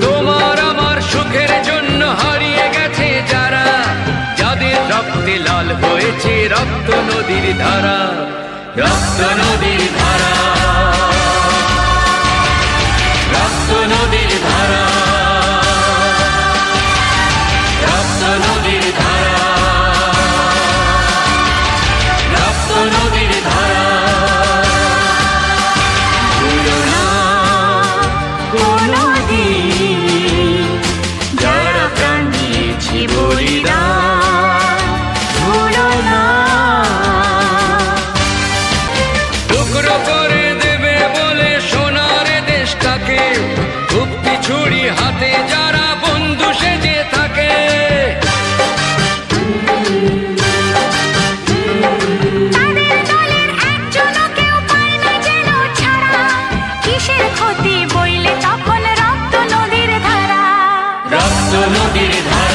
তোমার আমার সুখের জন্য হারিয়ে গেছে যারা, যাদের রক্তে লাল হয়েছে রক্ত নদীর ধারা। রক্ত নদীর ধারা। দেশের ক্ষতি বইলে তখন রক্ত নদীর ধারা। রক্ত নদীর ধারা।